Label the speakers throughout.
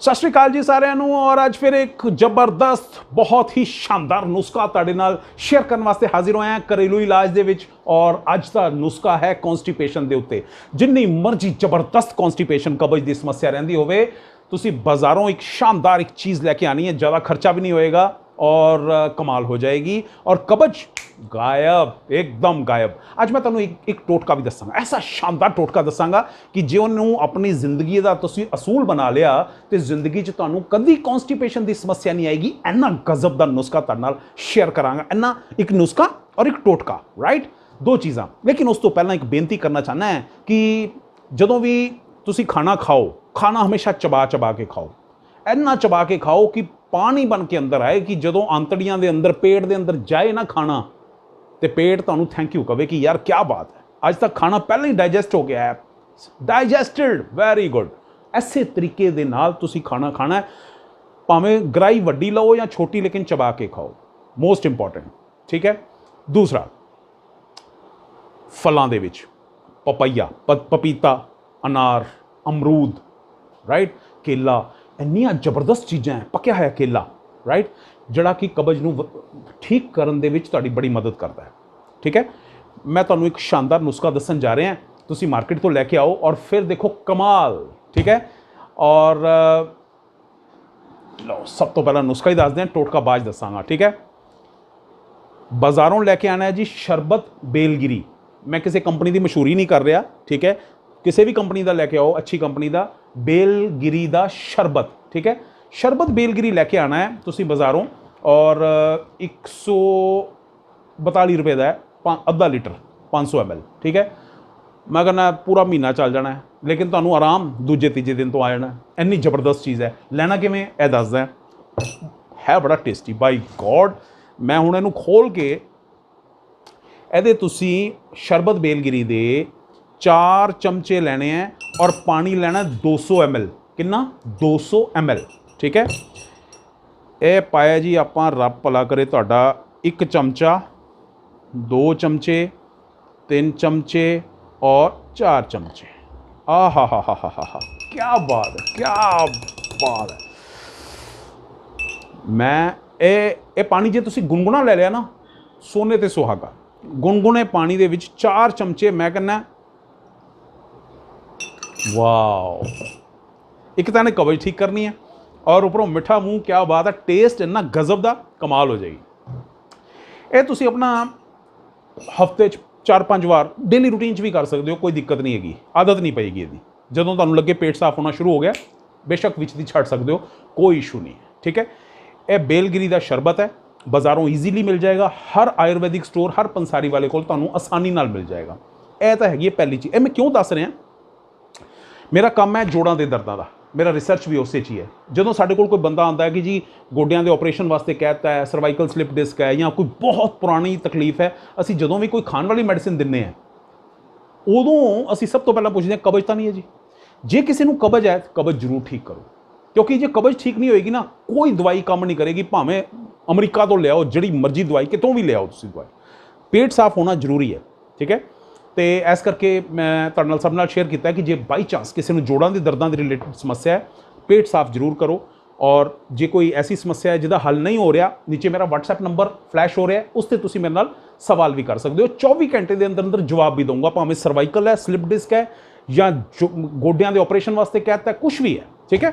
Speaker 1: ਸਤਿ ਸ਼੍ਰੀ ਅਕਾਲ ਜੀ ਸਾਰਿਆਂ ਨੂੰ, ਔਰ ਅੱਜ ਫਿਰ ਇੱਕ ਜ਼ਬਰਦਸਤ, ਬਹੁਤ ਹੀ ਸ਼ਾਨਦਾਰ ਨੁਸਖਾ ਤੁਹਾਡੇ ਨਾਲ ਸ਼ੇਅਰ ਕਰਨ ਵਾਸਤੇ ਹਾਜ਼ਰ ਹੋਇਆ ਹਾਂ, ਘਰੇਲੂ ਇਲਾਜ ਦੇ ਵਿੱਚ, ਔਰ ਅੱਜ ਦਾ ਨੁਸਖਾ ਹੈ ਕਨਸਟੀਪੇਸ਼ਨ ਦੇ ਉੱਤੇ। ਜਿੰਨੀ ਮਰਜ਼ੀ ਜ਼ਬਰਦਸਤ ਕਨਸਟੀਪੇਸ਼ਨ ਕਬਜ਼ ਦੀ ਸਮੱਸਿਆ ਰਹਿੰਦੀ ਹੋਵੇ, ਤੁਸੀਂ ਬਾਜ਼ਾਰੋਂ ਇੱਕ ਸ਼ਾਨਦਾਰ ਇੱਕ ਚੀਜ਼ ਲੈ ਕੇ ਆਣੀ ਹੈ, ਜ਼ਿਆਦਾ ਖਰਚਾ ਵੀ ਨਹੀਂ ਹੋਏਗਾ। ਔਰ ਕਮਾਲ ਹੋ ਜਾਏਗੀ ਔਰ ਕਬਜ਼ ਗਾਇਬ ਇੱਕਦਮ ਗਾਇਬ ਅੱਜ ਮੈਂ ਤੁਹਾਨੂੰ ਇੱਕ ਇੱਕ ਟੋਟਕਾ ਵੀ ਦੱਸਾਂਗਾ ਐਸਾ ਸ਼ਾਨਦਾਰ ਟੋਟਕਾ ਦੱਸਾਂਗਾ ਕਿ ਜੇ ਉਹਨੂੰ ਆਪਣੀ ਜ਼ਿੰਦਗੀ ਦਾ ਤੁਸੀਂ ਅਸੂਲ ਬਣਾ ਲਿਆ ਤੇ ਜ਼ਿੰਦਗੀ 'ਚ ਤੁਹਾਨੂੰ ਕਦੀ ਕਨਸਟੀਪੇਸ਼ਨ ਦੀ ਸਮੱਸਿਆ ਨਹੀਂ ਆਏਗੀ ਇੰਨਾ ਗਜ਼ਬ ਦਾ ਨੁਸਖਾ ਤੁਹਾਡੇ ਨਾਲ ਸ਼ੇਅਰ ਕਰਾਂਗਾ ਇੰਨਾ ਇੱਕ ਨੁਸਖਾ ਔਰ ਇੱਕ ਟੋਟਕਾ ਰਾਈਟ ਦੋ ਚੀਜ਼ਾਂ ਲੇਕਿਨ ਉਸ ਤੋਂ ਪਹਿਲਾਂ ਇੱਕ ਬੇਨਤੀ ਕਰਨਾ ਚਾਹਨਾ ਹੈ ਕਿ ਜਦੋਂ ਵੀ ਤੁਸੀਂ ਖਾਣਾ ਖਾਓ ਖਾਣਾ ਹਮੇਸ਼ਾ ਚਬਾ ਚਬਾ ਕੇ ਖਾਓ ਇੰਨਾ ਚਬਾ ਕੇ ਖਾਓ ਕਿ ਪਾਣੀ ਬਣ ਕੇ ਅੰਦਰ ਆਏ ਕਿ ਜਦੋਂ ਆਂਤੜੀਆਂ ਦੇ ਅੰਦਰ, ਪੇਟ ਦੇ ਅੰਦਰ ਜਾਏ ਨਾ ਖਾਣਾ, ਤੇ ਪੇਟ ਤੁਹਾਨੂੰ ਥੈਂਕ ਯੂ ਕਵੇ ਕਿ ਯਾਰ ਕੀ ਬਾਤ ਹੈ। ਅੱਜ ਤੱਕ ਖਾਣਾ ਪਹਿਲਾਂ ਹੀ ਡਾਈਜੈਸਟ ਹੋ ਗਿਆ ਹੈ। ਡਾਈਜੈਸਟਡ ਵੈਰੀ ਗੁੱਡ ਐਸੇ ਤਰੀਕੇ ਦੇ ਨਾਲ ਤੁਸੀਂ ਖਾਣਾ ਖਾਣਾ ਭਾਵੇਂ ਗਰਾਈ ਵੱਡੀ ਲਓ ਜਾਂ ਛੋਟੀ, ਲੇਕਿਨ ਚਬਾ ਕੇ ਖਾਓ। ਮੋਸਟ ਇੰਪੋਰਟੈਂਟ ਠੀਕ ਹੈ? ਦੂਸਰਾ, ਫਲਾਂ ਦੇ ਵਿੱਚ, ਪਪਈਆ ਪਪੀਤਾ, ਅਨਾਰ, ਅਮਰੂਦ ਰਾਈਟ ਕੇਲਾ ਇੰਨੀਆਂ ਜ਼ਬਰਦਸਤ ਚੀਜ਼ਾਂ ਹੈ, ਪੱਕਿਆ ਹੋਇਆ ਕੇਲਾ ਰਾਈਟ ਜਿਹੜਾ ਕਿ ਕਬਜ਼ ਨੂੰ ਠੀਕ ਕਰਨ ਦੇ ਵਿੱਚ ਤੁਹਾਡੀ ਬੜੀ ਮਦਦ ਕਰਦਾ ਹੈ, ਠੀਕ ਹੈ? ਮੈਂ ਤੁਹਾਨੂੰ ਇੱਕ ਸ਼ਾਨਦਾਰ ਨੁਸਖਾ ਦੱਸਣ ਜਾ ਰਿਹਾ ਤੁਸੀਂ ਮਾਰਕੀਟ ਤੋਂ ਲੈ ਕੇ ਆਓ ਔਰ ਫਿਰ ਦੇਖੋ ਕਮਾਲ, ਠੀਕ ਹੈ? ਔਰ, ਲਓ, ਸਭ ਤੋਂ ਪਹਿਲਾਂ ਨੁਸਖਾ ਹੀ ਦੱਸਦੇ ਹਾਂ, ਟੋਟਕਾ ਬਾਜ ਦੱਸਾਂਗਾ, ਠੀਕ ਹੈ? ਬਾਜ਼ਾਰੋਂ ਲੈ ਕੇ ਆਣਾ ਹੈ ਜੀ ਸ਼ਰਬਤ ਬੇਲਗਿਰੀ। ਮੈਂ ਕਿਸੇ ਕੰਪਨੀ ਦੀ ਮਸ਼ਹੂਰੀ ਨਹੀਂ ਕਰ ਰਿਹਾ, ਠੀਕ ਹੈ? ਕਿਸੇ ਵੀ ਕੰਪਨੀ ਦਾ ਲੈ ਕੇ ਆਓ, ਅੱਛੀ ਕੰਪਨੀ ਦਾ ਬੇਲਗਿਰੀ ਦਾ ਸ਼ਰਬਤ ਠੀਕ ਹੈ? ਸ਼ਰਬਤ ਬੇਲਗਿਰੀ ਲੈ ਕੇ ਆਣਾ ਹੈ ਤੁਸੀਂ ਬਾਜ਼ਾਰੋਂ ਔਰ ਅ, 142 ਰੁਪਏ ਦਾ ਹੈ ਅੱਧਾ ਲੀਟਰ 500 ml ਠੀਕ ਹੈ? ਮੈਂ ਕਹਿੰਦਾ ਪੂਰਾ ਮਹੀਨਾ ਚੱਲ ਜਾਣਾ ਹੈ ਲੇਕਿਨ ਤੁਹਾਨੂੰ ਆਰਾਮ ਦੂਜੇ ਤੀਜੇ ਦਿਨ ਤੋਂ ਆ ਜਾਣਾ ਇੰਨੀ ਜ਼ਬਰਦਸਤ ਚੀਜ਼ ਹੈ। ਲੈਣਾ ਕਿਵੇਂ ਇਹ ਦੱਸਦਾ ਹੈ। ਹੈ ਬੜਾ ਟੇਸਟੀ। ਬਾਈ ਗੋਡ ਮੈਂ ਹੁਣ ਇਹਨੂੰ ਖੋਲ ਕੇ ਇਹਦੇ ਤੁਸੀਂ ਸ਼ਰਬਤ ਬੇਲਗਿਰੀ ਦੇ 4 ਚਮਚੇ ਲੈਣੇ ਆ ਔਰ ਪਾਣੀ ਲੈਣਾ 200 ml ਕਿੰਨਾ? 200 ml ਠੀਕ ਹੈ? ਇਹ ਪਾਇਆ ਜੀ ਆਪਾਂ ਰੱਬ ਭਲਾ ਕਰੇ ਤੁਹਾਡਾ ਇੱਕ ਚਮਚਾ, ਦੋ ਚਮਚੇ, ਤਿੰਨ ਚਮਚੇ ਔਰ ਚਾਰ ਚਮਚੇ। ਆਹਾ ਹਾ ਹਾ ਹਾ ਹਾ ਹਾ ਕੀ ਬਾਤ ਹੈ ਕੀ ਬਾਤ ਹੈ। ਮੈਂ ਇਹ ਇਹ ਪਾਣੀ ਜੇ ਤੁਸੀਂ ਗੁੰਗੁਣਾ ਲੈ ਲਿਆ ਨਾ, ਸੋਨੇ ਤੇ ਸੁਹਾਗਾ। ਗੁੰਗੁਣੇ ਪਾਣੀ ਦੇ ਵਿੱਚ ਚਾਰ ਚਮਚੇ ਮੈਂ ਕਹਿੰਦਾ ਵਾਓ ਇੱਕ ਤਾਂ ਨੇ ਕਵਜ ਠੀਕ ਕਰਨੀ ਹੈ ਔਰ ਉੱਪਰੋਂ ਮਿੱਠਾ ਮੂੰਹ ਕੀ ਬਾਤ ਹੈ ਟੇਸਟ ਇੰਨਾ ਗਜ਼ਬ ਦਾ ਕਮਾਲ ਹੋ ਜਾਏਗੀ। ਇਹ ਤੁਸੀਂ ਆਪਣਾ ਹਫ਼ਤੇ 'ਚ 4-5 ਵਾਰ ਡੇਲੀ ਰੂਟੀਨ 'ਚ ਵੀ ਕਰ ਸਕਦੇ ਹੋ, ਕੋਈ ਦਿੱਕਤ ਨਹੀਂ ਹੈਗੀ, ਆਦਤ ਨਹੀਂ ਪਏਗੀ ਇਹਦੀ। ਜਦੋਂ ਤੁਹਾਨੂੰ ਲੱਗੇ ਪੇਟ ਸਾਫ਼ ਹੋਣਾ ਸ਼ੁਰੂ ਹੋ ਗਿਆ, ਬੇਸ਼ੱਕ ਵਿੱਚ ਦੀ ਛੱਡ ਸਕਦੇ ਹੋ, ਕੋਈ ਇਸ਼ੂ ਨਹੀਂ ਠੀਕ ਹੈ? ਇਹ ਬੇਲਗਿਰੀ ਦਾ ਸ਼ਰਬਤ ਹੈ, ਬਾਜ਼ਾਰੋਂ ਈਜ਼ੀਲੀ ਮਿਲ ਜਾਏਗਾ, ਹਰ ਆਯੁਰਵੈਦਿਕ ਸਟੋਰ ਹਰ ਪੰਸਾਰੀ ਵਾਲੇ ਕੋਲ ਤੁਹਾਨੂੰ ਆਸਾਨੀ ਨਾਲ ਮਿਲ ਜਾਏਗਾ। ਇਹ ਤਾਂ ਹੈਗੀ ਹੈ ਪਹਿਲੀ ਚੀਜ਼। ਇਹ ਮੈਂ ਕਿਉਂ ਦੱਸ ਰਿਹਾ? ਮੇਰਾ ਕੰਮ ਹੈ ਜੋੜਾਂ ਦੇ ਦਰਦਾਂ ਦਾ। ਮੇਰਾ ਰਿਸਰਚ ਵੀ ਉਸੇ 'ਚ ਹੀ ਹੈ। ਜਦੋਂ ਸਾਡੇ ਕੋਲ ਕੋਈ ਬੰਦਾ ਆਉਂਦਾ ਹੈ ਕਿ ਜੀ ਗੋਡਿਆਂ ਦੇ ਆਪਰੇਸ਼ਨ ਵਾਸਤੇ ਕਹਿਤਾ ਹੈ ਸਰਵਾਈਕਲ ਸਲਿਪ ਡਿਸਕ ਹੈ ਜਾਂ ਕੋਈ ਬਹੁਤ ਪੁਰਾਣੀ ਤਕਲੀਫ ਹੈ, ਅਸੀਂ ਜਦੋਂ ਵੀ ਕੋਈ ਖਾਣ ਵਾਲੀ ਮੈਡੀਸਿਨ ਦਿੰਨੇ ਆ ਉਦੋਂ ਅਸੀਂ ਸਭ ਤੋਂ ਪਹਿਲਾਂ ਪੁੱਛਦੇ ਹਾਂ, ਕਬਜ਼ ਤਾਂ ਨਹੀਂ ਹੈ ਜੀ? ਜੇ ਕਿਸੇ ਨੂੰ ਕਬਜ਼ ਹੈ, ਕਬਜ਼ ਜ਼ਰੂਰ ਠੀਕ ਕਰੋ। ਕਿਉਂਕਿ ਜੇ ਕਬਜ਼ ਠੀਕ ਨਹੀਂ ਹੋਏਗੀ ਨਾ, ਕੋਈ ਦਵਾਈ ਕੰਮ ਨਹੀਂ ਕਰੇਗੀ, ਭਾਵੇਂ ਅਮਰੀਕਾ ਤੋਂ ਲਿਆਓ, ਜਿਹੜੀ ਮਰਜ਼ੀ ਦਵਾਈ ਕਿਤੋਂ ਵੀ ਲਿਆਓ ਤੁਸੀਂ ਦਵਾਈ। ਪੇਟ ਸਾਫ਼ ਹੋਣਾ ਜ਼ਰੂਰੀ ਹੈ, ਠੀਕ ਹੈ? ਤੇ ਇਸ ਕਰਕੇ ਮੈਂ ਤੁਹਾਡੇ ਨਾਲ ਸਭ ਨਾਲ ਸ਼ੇਅਰ ਕੀਤਾ ਕਿ ਜੇ ਬਾਈ ਚਾਂਸ ਕਿਸੇ ਨੂੰ ਜੋੜਾਂ ਦੇ ਦਰਦਾਂ ਦੇ ਰਿਲੇਟਡ ਸਮੱਸਿਆ ਹੈ, ਪੇਟ ਸਾਫ਼ ਜ਼ਰੂਰ ਕਰੋ ਔਰ ਜੇ ਕੋਈ ਐਸੀ ਸਮੱਸਿਆ ਹੈ ਜਿਹਦਾ ਹੱਲ ਨਹੀਂ ਹੋ ਰਿਹਾ, ਨੀਚੇ ਮੇਰਾ WhatsApp ਨੰਬਰ ਫਲੈਸ਼ ਹੋ ਰਿਹਾ ਉਸ ਤੇ ਤੁਸੀਂ ਮੇਰੇ ਨਾਲ ਸਵਾਲ ਵੀ ਕਰ ਸਕਦੇ ਹੋ। 24 ਘੰਟੇ ਦੇ ਅੰਦਰ ਅੰਦਰ ਜਵਾਬ ਵੀ ਦਊਂਗਾ, ਭਾਵੇਂ ਸਰਵਾਈਕਲ ਹੈ ਸਲਿਪ ਡਿਸਕ ਹੈ ਜਾਂ ਜੋ- ਗੋਡਿਆਂ ਦੇ ਆਪਰੇਸ਼ਨ ਵਾਸਤੇ ਕਹਿਤਾ ਕੁਝ ਵੀ ਹੈ, ਠੀਕ ਹੈ?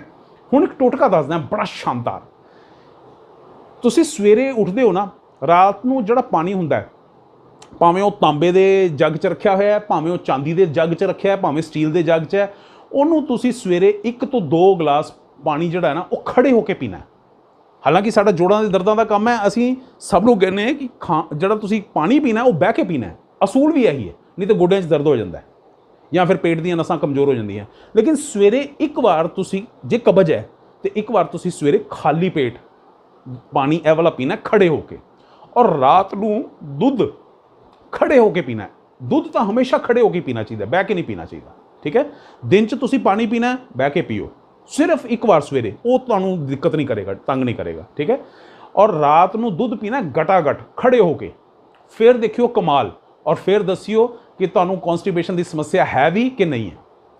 Speaker 1: ਹੁਣ ਇੱਕ ਟੋਟਕਾ ਦੱਸਦਾ, ਬੜਾ ਸ਼ਾਨਦਾਰ। ਤੁਸੀਂ ਸਵੇਰੇ ਉੱਠਦੇ ਹੋ ਨਾ, ਰਾਤ ਨੂੰ ਜਿਹੜਾ ਪਾਣੀ ਹੁੰਦਾ ਹੈ ਭਾਵੇਂ ਉਹ ਤਾਂਬੇ ਦੇ ਜੱਗ 'ਚ ਰੱਖਿਆ ਹੋਇਆ ਹੈ, ਭਾਵੇਂ ਉਹ ਚਾਂਦੀ ਦੇ ਜੱਗ 'ਚ ਰੱਖਿਆ ਹੈ, ਭਾਵੇਂ ਸਟੀਲ ਦੇ ਜੱਗ 'ਚ ਹੈ, ਉਹਨੂੰ ਤੁਸੀਂ ਸਵੇਰੇ ਇੱਕ ਤੋਂ ਦੋ ਗਲਾਸ ਪਾਣੀ ਜਿਹੜਾ ਹੈ ਨਾ, ਉਹ ਖੜੇ ਹੋ ਕੇ ਪੀਣਾ ਹੈ। ਹਾਲਾਂਕਿ ਸਾਡਾ ਜੋੜਾਂ ਦੇ ਦਰਦਾਂ ਦਾ ਕੰਮ ਹੈ, ਅਸੀਂ ਸਭ ਨੂੰ ਕਹਿੰਦੇ ਹਾਂ ਕਿ ਖਾ, ਜਿਹੜਾ ਤੁਸੀਂ ਪਾਣੀ ਪੀਣਾ ਉਹ ਬਹਿ ਕੇ ਪੀਣਾ ਹੈ। ਅਸੂਲ ਵੀ ਇਹੀ ਹੈ, ਨਹੀਂ ਤਾਂ ਗੋਡਿਆਂ 'ਚ ਦਰਦ ਹੋ ਜਾਂਦਾ ਹੈ ਜਾਂ ਫਿਰ ਪੇਟ ਦੀਆਂ ਨਸਾਂ ਕਮਜ਼ੋਰ ਹੋ ਜਾਂਦੀਆਂ। ਲੇਕਿਨ ਸਵੇਰੇ ਇੱਕ ਵਾਰ ਤੁਸੀਂ, ਜੇ ਕਬਜ਼ ਹੈ, ਤੇ ਇੱਕ ਵਾਰ ਤੁਸੀਂ ਸਵੇਰੇ ਖਾਲੀ ਪੇਟ ਪਾਣੀ ਇਹ ਵਾਲਾ ਪੀਣਾ ਹੈ ਖੜੇ ਹੋ ਕੇ। ਔਰ ਰਾਤ ਨੂੰ ਦੁੱਧ ਖੜੇ ਹੋ ਕੇ ਪੀਣਾ ਹੈ। ਦੁੱਧ ਤਾਂ ਹਮੇਸ਼ਾ ਖੜੇ ਹੋ ਕੇ ਪੀਣਾ ਚਾਹੀਦਾ, ਬਹਿ ਕੇ ਨਹੀਂ ਪੀਣਾ ਚਾਹੀਦਾ, ਠੀਕ ਹੈ? ਦਿਨ 'ਚ ਤੁਸੀਂ ਪਾਣੀ ਪੀਣਾ ਬਹਿ ਕੇ ਪੀਓ। ਸਿਰਫ ਇੱਕ ਵਾਰ ਸਵੇਰੇ, ਉਹ ਤੁਹਾਨੂੰ ਦਿੱਕਤ ਨਹੀਂ ਕਰੇਗਾ, ਤੰਗ ਨਹੀਂ ਕਰੇਗਾ, ਠੀਕ ਹੈ? ਔਰ ਰਾਤ ਨੂੰ ਦੁੱਧ ਪੀਣਾ ਹੈ ਗਟਾ-ਗਟ ਖੜੇ ਹੋ ਕੇ। ਫਿਰ ਦੇਖਿਓ ਕਮਾਲ, ਔਰ ਫਿਰ ਦੱਸਿਓ ਕਿ ਤੁਹਾਨੂੰ ਕਨਸਟੀਪੇਸ਼ਨ ਦੀ ਸਮੱਸਿਆ ਹੈ ਵੀ ਕਿ ਨਹੀਂ ਹੈ।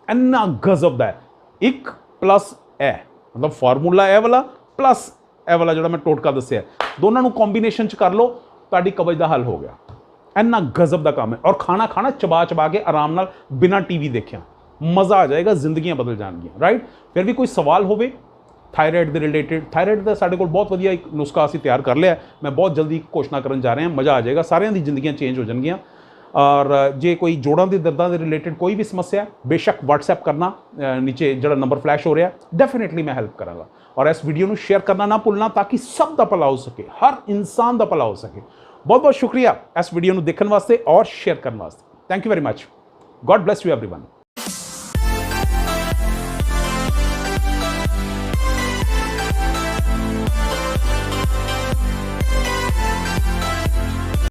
Speaker 1: ਇੰਨਾ ਗਜ਼ਬ ਦਾ ਹੈ। ਇੱਕ ਪਲੱਸ ਹੈ, ਮਤਲਬ ਫਾਰਮੂਲਾ ਇਹ ਵਾਲਾ ਪਲੱਸ ਇਹ ਵਾਲਾ ਜਿਹੜਾ ਮੈਂ ਟੋਟਕਾ ਦੱਸਿਆ ਦੋਨਾਂ ਨੂੰ ਕੰਬੀਨੇਸ਼ਨ ਚ ਕਰ ਲਓ, ਤੁਹਾਡੀ ਕਬਜ਼ ਦਾ ਹੱਲ ਹੋ ਗਿਆ। ਇੰਨਾ ਗਜ਼ਬ ਦਾ ਕੰਮ ਹੈ। ਔਰ ਖਾਣਾ ਖਾਣਾ ਚਬਾ ਚਬਾ ਕੇ ਆਰਾਮ ਨਾਲ ਬਿਨਾਂ ਟੀਵੀ ਦੇਖਿਆ। ਮਜ਼ਾ ਆ ਜਾਏਗਾ, ਜ਼ਿੰਦਗੀਆਂ ਬਦਲ ਜਾਣਗੀਆਂ ਰਾਈਟ ਫਿਰ ਵੀ ਕੋਈ ਸਵਾਲ ਹੋਵੇ ਥਾਇਰਾਇਡ ਦੇ ਰਿਲੇਟਡ ਥਾਇਰਾਇਡ ਦਾ ਸਾਡੇ ਕੋਲ ਬਹੁਤ ਵਧੀਆ ਇੱਕ ਨੁਸਖਾ ਅਸੀਂ ਤਿਆਰ ਕਰ ਲਿਆ। ਮੈਂ ਬਹੁਤ ਜਲਦੀ ਘੋਸ਼ਣਾ ਕਰਨ ਜਾ ਰਿਹਾ ਹਾਂ ਮਜ਼ਾ ਆ ਜਾਏਗਾ, ਸਾਰਿਆਂ ਦੀ ਜ਼ਿੰਦਗੀਆਂ ਚੇਂਜ ਹੋ ਜਾਣਗੀਆਂ। ਔਰ ਜੇ ਕੋਈ ਜੋੜਾਂ ਦੇ ਦਰਦਾਂ ਦੇ ਰਿਲੇਟਡ ਕੋਈ ਵੀ ਸਮੱਸਿਆ ਬੇਸ਼ੱਕ WhatsApp ਕਰਨਾ ਨੀਚੇ ਜਿਹੜਾ ਨੰਬਰ ਫਲੈਸ਼ ਹੋ ਰਿਹਾ ਡੈਫੀਨਿਟਲੀ ਮੈਂ ਹੈਲਪ ਕਰਾਂਗਾ। ਔਰ ਇਸ ਵੀਡੀਓ ਨੂੰ ਸ਼ੇਅਰ ਕਰਨਾ ਨਾ ਭੁੱਲਣਾ, ਤਾਂ ਕਿ ਸਭ ਦਾ ਭਲਾ ਹੋ ਸਕੇ, ਹਰ ਇਨਸਾਨ ਦਾ ਭਲਾ ਹੋ ਸਕੇ। ਬਹੁਤ ਬਹੁਤ ਸ਼ੁਕਰੀਆ ਇਸ ਵੀਡੀਓ ਨੂੰ ਦੇਖਣ ਵਾਸਤੇ ਔਰ ਸ਼ੇਅਰ ਕਰਨ ਵਾਸਤੇ thank you very much God bless you everyone